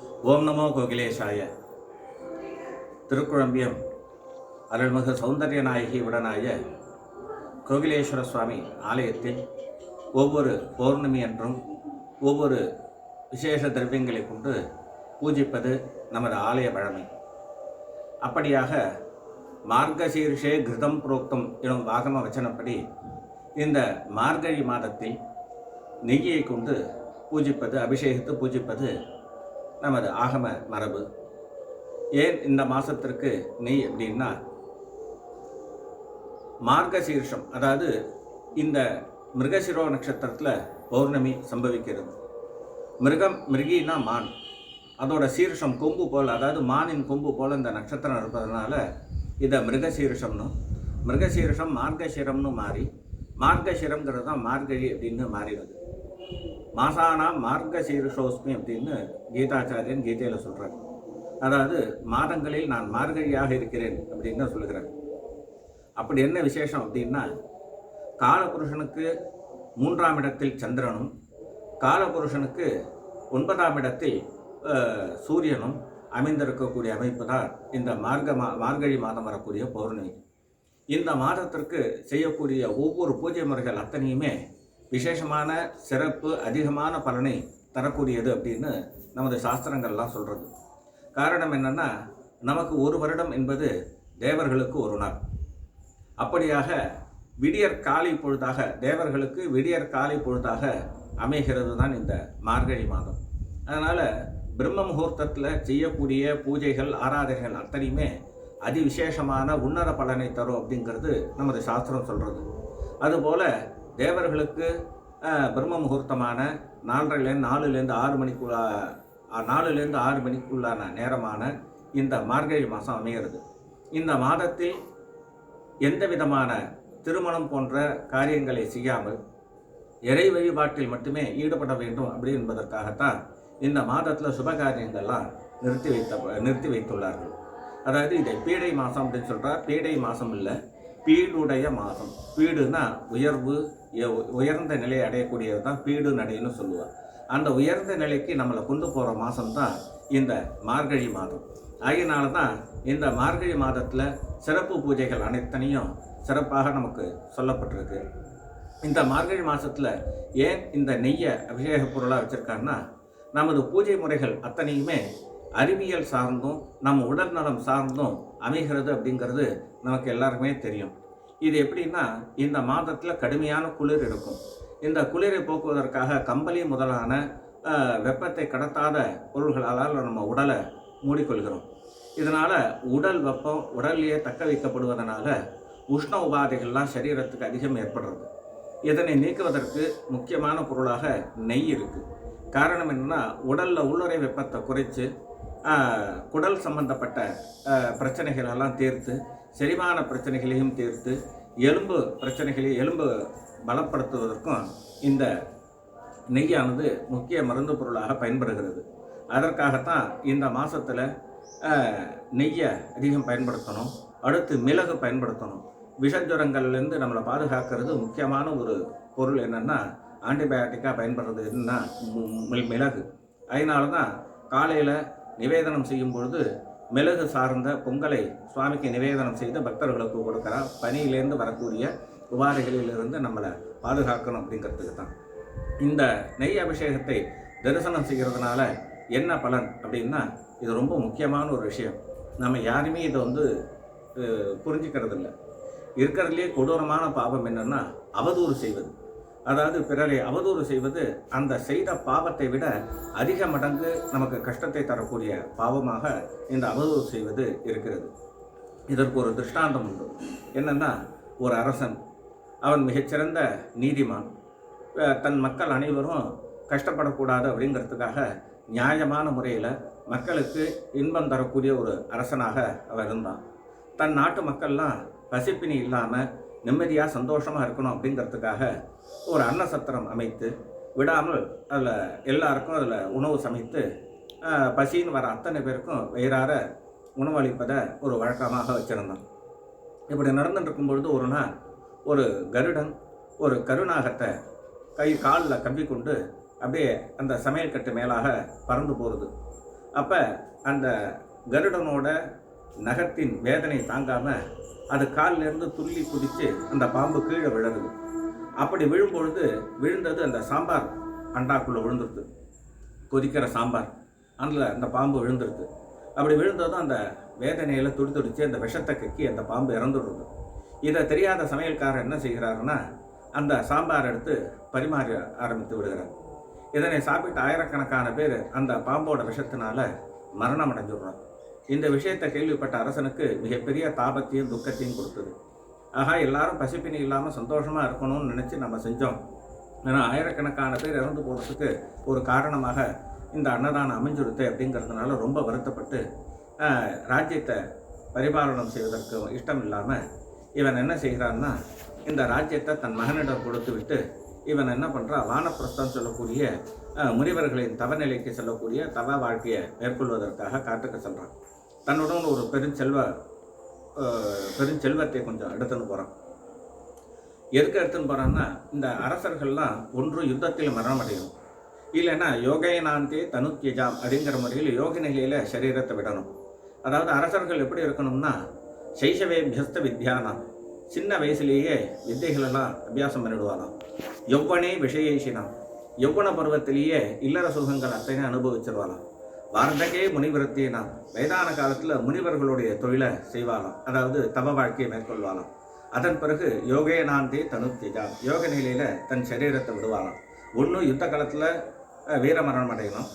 ஓம் நமோ கோகிலேஷாய திருக்குழம்பியம் அருள்மிகு சௌந்தர்ய நாயகி உடனாய கோகிலேஸ்வர சுவாமி ஆலயத்தில் ஒவ்வொரு பௌர்ணமி அன்றும் ஒவ்வொரு விசேஷ திரவியங்களை கொண்டு பூஜிப்பது நமது ஆலய பழமை. அப்படியாக மார்கசீர்ஷே கிருதம் புரோக்தம் எனும் வாகம வச்சனப்படி இந்த மார்கழி மாதத்தில் நெய்யை கொண்டு பூஜிப்பது அபிஷேகித்து பூஜிப்பது நமது ஆகம மரபு. ஏன் இந்த மாதத்திற்கு நெய் அப்படின்னா மார்கசீர்ஷம் அதாவது இந்த மிருகசிரோ நட்சத்திரத்தில் பௌர்ணமி சம்பவிக்கிறது. மிருகம் மிருகினா மான். அதோட சீர்ஷம் கொம்பு போல் அதாவது மானின் கொம்பு போல் இந்த நட்சத்திரம் இருப்பதனால இதை மிருகசீர்ஷம்னு. மிருகசீர்ஷம் மார்க்கசிரம்னு மாறி மார்க்கசிரம்ங்கிறது தான் மார்கழி அப்படின்னு மாறிடுது. மாசானாம் மார்கசீர்ஷோஸ்மி அப்படின்னு கீதாச்சாரியன் கீதையில் சொல்கிறார் அதாவது மாதங்களில் நான் மார்கழியாக இருக்கிறேன் அப்படின்னு சொல்லுகிறார். அப்படி என்ன விசேஷம் அப்படின்னா காலபுருஷனுக்கு மூன்றாம் இடத்தில் சந்திரனும் காலபுருஷனுக்கு ஒன்பதாம் இடத்தில் சூரியனும் அமைந்திருக்கக்கூடிய அமைப்பு தான் இந்த மார்க மா மார்கழி மாதம் வரக்கூடிய பௌர்ணமி. இந்த மாதத்திற்கு செய்யக்கூடிய ஒவ்வொரு பூஜை முறைகள் அத்தனையுமே விசேஷமான சிறப்பு அதிகமான பலனை தரக்கூடியது அப்படின்னு நமது சாஸ்திரங்கள்லாம் சொல்கிறது காரணம் என்னென்னா நமக்கு ஒரு வருடம் என்பது தேவர்களுக்கு ஒரு நாள். அப்படியாக விடியற் காலை பொழுதாக தேவர்களுக்கு விடியற் காலை பொழுதாக அமைகிறது தான் இந்த மார்கழி மாதம். அதனால் பிரம்ம முகூர்த்தத்தில் செய்யக்கூடிய பூஜைகள் ஆராதனைகள் அத்தனையுமே அதிவிசேஷமான உன்னத பலனை தரும் அப்படிங்கிறது நமது சாஸ்திரம் சொல்கிறது அதுபோல் தேவர்களுக்கு பிரம்ம முகூர்த்தமான நாலரைலேருந்து நாலுலேருந்து ஆறு மணிக்குள்ள நாலுலேருந்து ஆறு மணிக்குள்ளான நேரமான இந்த மார்கழி மாதம் அமைகிறது. இந்த மாதத்தில் எந்த விதமான திருமணம் போன்ற காரியங்களை செய்யாமல் இறை வழிபாட்டில் மட்டுமே ஈடுபட வேண்டும் அப்படி என்பதற்காகத்தான் இந்த மாதத்தில் சுப காரியங்கள்லாம் நிறுத்தி வைத்த நிறுத்தி வைத்துள்ளார்கள். அதாவது இதை பீடை மாதம் அப்படின்னு சொல்கிறார் பீடை மாதம் இல்லை. பீடுடைய மாதம் பீடுனா உயர்வு உயர்ந்த நிலையை அடையக்கூடியது தான் பீடு நடைன்னு சொல்லுவார். அந்த உயர்ந்த நிலைக்கு நம்மளை கொண்டு போகிற மாதம் தான் இந்த மார்கழி மாதம். ஆகையினால தான் இந்த மார்கழி மாதத்தில் சிறப்பு பூஜைகள் அனைத்தனையும் சிறப்பாக நமக்கு சொல்லப்பட்டிருக்கு. இந்த மார்கழி மாதத்தில் ஏன் இந்த நெய்யை அபிஷேக பொருளாக வச்சுருக்காங்கன்னா நமது பூஜை முறைகள் அத்தனையுமே அறிவியல் சார்ந்தும் நம்ம உடல் நலம் சார்ந்தும் அமைகிறது அப்படிங்கிறது நமக்கு எல்லாருக்குமே தெரியும். இது எப்படின்னா இந்த மாதத்தில் கடுமையான குளிர் இருக்கும். இந்த குளிரை போக்குவதற்காக கம்பளி முதலான வெப்பத்தை கடத்தாத பொருள்களால் நம்ம உடலை மூடிக்கொள்கிறோம். இதனால் உடல் வெப்பம் உடலிலேயே தக்க வைக்கப்படுவதனால உஷ்ண உபாதைகள்லாம் சரீரத்துக்கு அதிகம் ஏற்படுறது. இதனை நீக்குவதற்கு முக்கியமான பொருளாக நெய் இருக்குது காரணம் என்னன்னா உடலில் உள்ளுறை வெப்பத்தை குறைச்சு குடல் சம்பந்தப்பட்ட பிரச்சனைகளெல்லாம் தீர்த்து செரிமான பிரச்சனைகளையும் தீர்த்து எலும்பு பிரச்சனைகளை எலும்பு பலப்படுத்துவதற்கும் இந்த நெய்யானது முக்கிய மருந்து பொருளாக பயன்படுகிறது. அதற்காகத்தான் இந்த மாதத்தில் நெய்யை அதிகம் பயன்படுத்தணும். அடுத்து மிளகு பயன்படுத்தணும். விஷஜுரங்கள்லேருந்து நம்மளை பாதுகாக்கிறது முக்கியமான ஒரு பொருள் என்னென்னா ஆன்டிபயோட்டிக்காக பயன்படுறது என்னன்னா மி- மிளகு. அதனால தான் காலையில் நிவேதனம் செய்யும் பொழுது மிளகு சார்ந்த பொங்கலை சுவாமிக்கு நிவேதனம் செய்து பக்தர்களுக்கு கொடுக்குறா பனியிலேருந்து வரக்கூடிய உபாதைகளிலிருந்து நம்மளை பாதுகாக்கணும் அப்படிங்கிறதுக்கு தான். இந்த நெய் அபிஷேகத்தை தரிசனம் செய்கிறதுனால என்ன பலன் அப்படின்னா இது ரொம்ப முக்கியமான ஒரு விஷயம். நம்ம யாருமே இதை வந்து புரிஞ்சுக்கிறது இல்லை இருக்கிறதுலே கொடூரமான பாவம் என்னென்னா அவதூறு செய்வது. அதாவது பிறரை அவதூறு செய்வது அந்த செய்த பாவத்தை விட அதிக மடங்கு நமக்கு கஷ்டத்தை தரக்கூடிய பாவமாக இந்த அவதூறு செய்வது இருக்கிறது. இதற்கு ஒரு திருஷ்டாந்தம் உண்டு. என்னென்னா ஒரு அரசன் அவன் மிகச்சிறந்த நீதிமான் தன் மக்கள் அனைவரும் கஷ்டப்படக்கூடாது அப்படிங்கிறதுக்காக நியாயமான முறையில் மக்களுக்கு இன்பம் தரக்கூடிய ஒரு அரசனாக அவர் இருந்தான். தன் நாட்டு மக்கள்லாம் பசிப்பினி இல்லாமல் நிம்மதியாக சந்தோஷமாக இருக்கணும் அப்படிங்கிறதுக்காக ஒரு அன்னசத்திரம் அமைத்து விடாமல் அதில் எல்லாருக்கும் அதில் உணவு சமைத்து பசின்னு வர அத்தனை பேருக்கும் வயிறார உணவளிப்பதை ஒரு வழக்கமாக வச்சுருந்தான் இப்படி நடந்துட்டு பொழுது ஒரு நாள் ஒரு கருடன் ஒரு கருநாகத்தை கை காலில் கம்பி கொண்டு அப்படியே அந்த சமையல் கட்டு மேலாக பறந்து போகிறது அப்போ அந்த கருடனோட நகத்தின் வேதனை தாங்காமல் அது காலிலிருந்து துள்ளி குதித்து அந்த பாம்பு கீழே விழுது அப்படி விழும்பொழுது விழுந்தது அந்த சாம்பார் அண்டாக்குள்ளே விழுந்துருது. கொதிக்கிற சாம்பார் அதில் அந்த பாம்பு விழுந்துருது. அப்படி விழுந்ததும் அந்த வேதனையில் துடி துடித்து அந்த விஷத்தை கக்கி அந்த பாம்பு இறந்துடுது. இதை தெரியாத சமையல்காரர் என்ன செய்கிறாருன்னா அந்த சாம்பார் எடுத்து பரிமாற ஆரம்பித்து விடுகிறார். இதனை சாப்பிட்டு ஆயிரக்கணக்கான பேர் அந்த பாம்போட விஷத்தினால மரணம் அடைஞ்சிடுறாங்க இந்த விஷயத்தை கேள்விப்பட்ட அரசனுக்கு மிகப்பெரிய தாபத்தையும் துக்கத்தையும் கொடுத்தது. ஆகா எல்லாரும் பசிப்பினி இல்லாமல் சந்தோஷமாக இருக்கணும்னு நினச்சி நம்ம செஞ்சோம். ஏன்னா ஆயிரக்கணக்கான பேர் இறந்து போகிறதுக்கு ஒரு காரணமாக இந்த அன்னதானம் அமைஞ்சுடுத்து அப்படிங்கிறதுனால ரொம்ப வருத்தப்பட்டு ராஜ்யத்தை பரிபாலனம் செய்வதற்கு இஷ்டம் இல்லாமல் இவன் என்ன செய்கிறான்னா இந்த ராஜ்யத்தை தன் மகனிடம் கொடுத்து விட்டு இவன் என்ன பண்ணுறான் வானப்பிரஸ்தம் சொல்லக்கூடிய முனிவர்களின் தவநிலைக்கு செல்லக்கூடிய தவ வாழ்க்கையை மேற்கொள்வதற்காக காட்டுக்கு செல்கிறான் தன்னுடன் ஒரு பெருஞ்செல்வ பெருஞ்செல்வத்தை கொஞ்சம் எடுத்துன்னு போகிறான் எதுக்கு எடுத்துன்னு போகிறான்னா இந்த அரசர்கள்லாம் ஒன்று யுத்தத்தில் மரணம் அடையும் இல்லைன்னா யோகையனாந்தே தனுத்யஜாம் அப்படிங்கிற முறையில் யோக நிலையில் சரீரத்தை விடணும். அதாவது அரசர்கள் எப்படி இருக்கணும்னா சைஷவே பியஸ்த வித்யானா சின்ன வயசுலேயே வித்தைகளெல்லாம் அபியாசம் பண்ணிடுவாராம் யௌவனே விஷயேஷினாம். யௌவன பருவத்திலேயே இல்லற சுகங்கள் அத்தனை அனுபவிச்சிருவாளாம் வார்த்தகே முனிவிரத்தினாம் வயதான காலத்தில் முனிவர்களுடைய தொழிலை செய்வாளாம். அதாவது தவ வாழ்க்கையை மேற்கொள்வாளாம். அதன் பிறகு யோகேனாந்தே தனுத்திஜாம் யோக நிலையில் தன் சரீரத்தை விடுவாளாம். ஒன்று யுத்த காலத்தில் வீரமரணம் அடையணும்.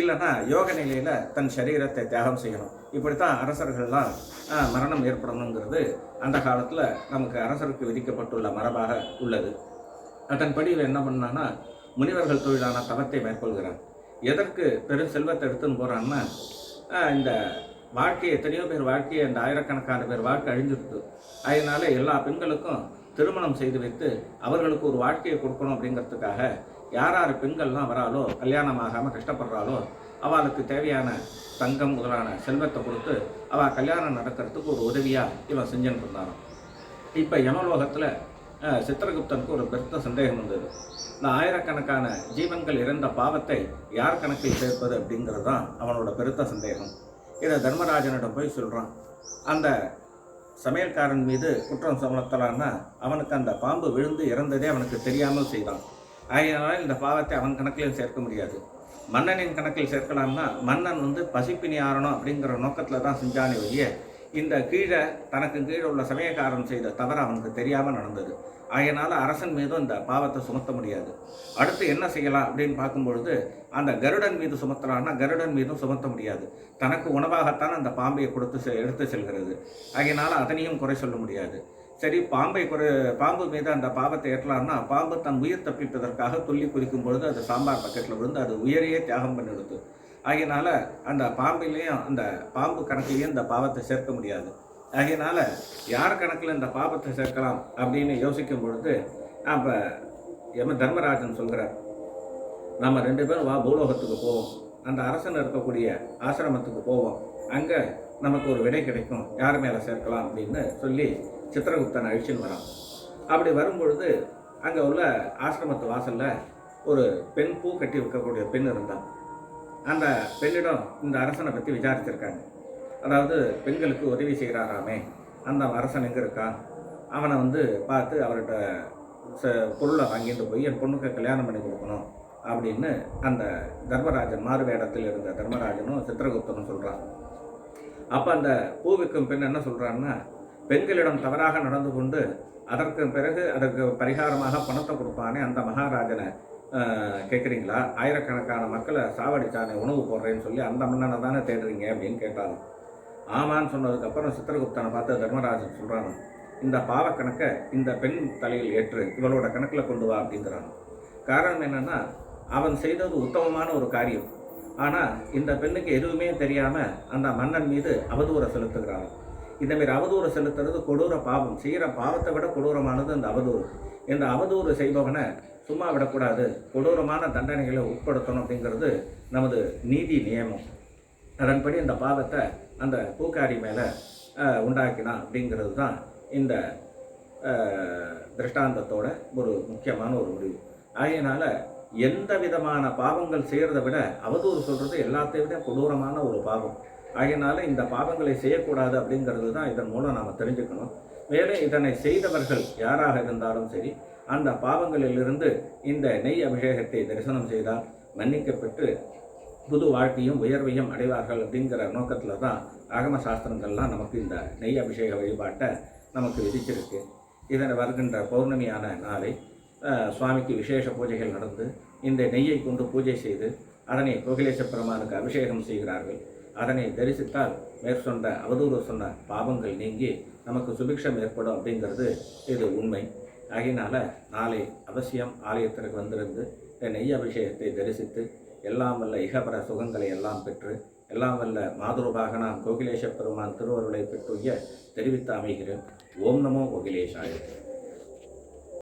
இல்லைன்னா யோக நிலையில் தன் சரீரத்தை தியாகம் செய்யணும். இப்படித்தான் அரசர்கள்லாம் மரணம் ஏற்படணுங்கிறது அந்த காலத்தில் நமக்கு அரசருக்கு விதிக்கப்பட்டுள்ள மரபாக உள்ளது. அதன்படி இவன் என்ன பண்ணான்னா முனிவர்கள் தொழிலான தவத்தை மேற்கொள்கிறான் எதற்கு பெரும் செல்வத்தை எடுத்துன்னு போகிறான்னா இந்த வாழ்க்கை எத்தனையோ பேர் வாழ்க்கையை அந்த ஆயிரக்கணக்கான பேர் வாழ்க்கை அழிஞ்சிருது. அதனால எல்லா பெண்களுக்கும் திருமணம் செய்து வைத்து அவர்களுக்கு ஒரு வாழ்க்கையை கொடுக்கணும் அப்படிங்கிறதுக்காக யார் யார் பெண்கள்லாம் வராலோ கல்யாணம் ஆகாமல் கஷ்டப்படுறாளோ அவளுக்கு தேவையான தங்கம் முதலான செல்வத்தை கொடுத்து அவள் கல்யாணம் நடக்கிறதுக்கு ஒரு உதவியாக இவன் செஞ்சுன்னு இருந்தாராம் இப்போ யமலோகத்தில் சித்திரகுப்தனுக்கு ஒரு பெருத்த சந்தேகம் வந்தது. இந்த ஆயிரக்கணக்கான ஜீவன்கள் இறந்த பாவத்தை யார் கணக்கில் சேர்ப்பது அப்படிங்கிறது தான் அவனோட பெருத்த சந்தேகம். இதை தர்மராஜனிடம் போய் சொல்கிறான் அந்த சமையல்காரன் மீது குற்றம் சுமத்தலான்னா அவனுக்கு அந்த பாம்பு விழுந்து இறந்ததே அவனுக்கு தெரியாமல் செய்தான். ஆகையினால் இந்த பாவத்தை அவன் கணக்கிலும் சேர்க்க முடியாது. மன்னனின் கணக்கில் சேர்க்கலாம்னா மன்னன் வந்து பசிப்பினி ஆறணும் அப்படிங்கிற நோக்கத்தில் தான் செஞ்சானே ஒழிய இந்த கீழே தனக்கு கீழே உள்ள சமயக்காரன் செய்த தவறு அவனுக்கு தெரியாமல் நடந்தது. ஆகையினால அரசன் மீதும் இந்த பாவத்தை சுமத்த முடியாது. அடுத்து என்ன செய்யலாம் அப்படின்னு பார்க்கும்பொழுது அந்த கருடன் மீது சுமத்தலான்னா கருடன் மீதும் சுமத்த முடியாது. தனக்கு உணவாகத்தான் அந்த பாம்பையை கொடுத்து செ- எடுத்து செல்கிறது. ஆகையினால அதனையும் குறை சொல்ல முடியாது. சரி பாம்பை குறை பாம்பு மீது அந்த பாவத்தை ஏற்றலாம்னா பாம்பு தன் உயிர் தப்பிப்பதற்காக துள்ளி குதிக்கும் பொழுது அது சாம்பார் பக்கெட்டில் விழுந்து அது உயிரையே தியாகம் பண்ணிடுது. ஆகையினால அந்த பாம்பிலையும் அந்த பாம்பு கணக்கிலையும் இந்த பாவத்தை சேர்க்க முடியாது. ஆகையினால யார் கணக்கில் இந்த பாபத்தை சேர்க்கலாம் அப்படின்னு யோசிக்கும் பொழுது அப்போ எம. தர்மராஜன் சொல்கிறார் நம்ம ரெண்டு பேரும் வா பூலோகத்துக்கு போவோம். அந்த அரசன் இருக்கக்கூடிய ஆசிரமத்துக்கு போவோம். அங்கே நமக்கு ஒரு விடை கிடைக்கும். யார் மேலே சேர்க்கலாம்? அப்படின்னு சொல்லி சித்திரகுப்தன் அழிச்சின்னு வரான். அப்படி வரும்பொழுது அங்கே உள்ள ஆசிரமத்து வாசலில் ஒரு பெண் பூ கட்டி வைக்கக்கூடிய பெண் இருந்தான். அந்த பெண்ணிடம் இந்த அரசனை பற்றி விசாரிச்சிருக்காங்க. அதாவது பெண்களுக்கு உதவி செய்கிறாராமே அந்த அரசன் எங்கே இருக்கான்? அவனை வந்து பார்த்து அவர்கிட்ட ச பொருளை வாங்கிட்டு போய் என் பொண்ணுக்கு கல்யாணம் பண்ணி கொடுக்கணும் அப்படின்னு அந்த தர்மராஜன் மாறு வேடத்தில் இருந்த தர்மராஜனும் சித்திரகுப்தனும் சொல்கிறான் அப்போ அந்த பூவிக்கும் பெண் என்ன சொல்கிறான்னா பெண்களிடம் தவறாக நடந்து கொண்டு அதற்கு பிறகு அதற்கு பரிகாரமாக பணத்தை கொடுப்பானே அந்த மகாராஜனை கேட்குறீங்களா ஆயிரக்கணக்கான மக்களை சாவடிச்சானே உணவு போடுறேன்னு சொல்லி அந்த மன்னனை தானே தேடுறீங்க அப்படின்னு கேட்டாலும். ஆமான்னு சொன்னதுக்கப்புறம் சித்திரகுப்தனை பார்த்து தர்மராஜன் சொல்கிறாங்க இந்த பாவக்கணக்கை இந்த பெண் தலையில் ஏற்று இவளோட கணக்கில் கொண்டு வா அப்படிங்கிறாங்க காரணம் என்னென்னா அவன் செய்தது உத்தமமான ஒரு காரியம். ஆனால் இந்த பெண்ணுக்கு எதுவுமே தெரியாமல் அந்த மன்னன் மீது அவதூறை செலுத்துகிறான். இந்தமாரி அவதூறு செலுத்துறது கொடூர பாவம். செய்கிற பாவத்தை விட கொடூரமானது அந்த அவதூறு. இந்த அவதூறு செய்பவனை சும்மா விடக்கூடாது. கொடூரமான தண்டனைகளை உட்படுத்தணும் அப்படிங்கிறது நமது நீதி நியமம். அதன்படி இந்த பாவத்தை அந்த பூக்காரி மேலே உண்டாக்கினான் அப்படிங்கிறது தான் இந்த திருஷ்டாந்தத்தோட ஒரு முக்கியமான ஒரு முடிவு. ஆகையினால எந்த விதமான பாவங்கள் செய்கிறத விட அவதூறு சொல்கிறது எல்லாத்தையும் விட கொடூரமான ஒரு பாவம். ஆகையினால இந்த பாவங்களை செய்யக்கூடாது அப்படிங்கிறது தான் இதன் மூலம் நாம் தெரிஞ்சுக்கணும். மேலும் இதனை செய்தவர்கள் யாராக இருந்தாலும் சரி அந்த பாவங்களிலிருந்து இந்த நெய் அபிஷேகத்தை தரிசனம் செய்தால் மன்னிக்கப்பட்டு புது வாழ்க்கையும் உயர்வையும் அடைவார்கள் அப்படிங்கிற நோக்கத்தில் தான் ஆகம சாஸ்திரங்கள்லாம் நமக்கு இந்த நெய் அபிஷேக வழிபாட்டை நமக்கு விதிச்சிருக்கு. இதனை வருகின்ற பௌர்ணமியான நாளை சுவாமிக்கு விசேஷ பூஜைகள் நடந்து இந்த நெய்யை கொண்டு பூஜை செய்து அதனை கோகிலேச பெருமானுக்கு அபிஷேகம் செய்கிறார்கள். அதனை தரிசித்தால் மேற்சொன்ன அவதூறு சொன்ன பாவங்கள் நீங்கி நமக்கு சுபிக்ஷம் ஏற்படும் அப்படிங்கிறது இது உண்மை. ஆகையினால நாளை அவசியம் ஆலயத்திற்கு வந்திருந்து நெய் அபிஷேகத்தை தரிசித்து எல்லாம் வல்ல இகபர சுகங்களை எல்லாம் பெற்று எல்லாம் வல்ல மாதுருபாக நான் கோகிலேஷ பெருமான் திருவருளை பெற்றுய தெரிவித்து அமைகிறேன். ஓம் நமோ கோகிலேஷாய.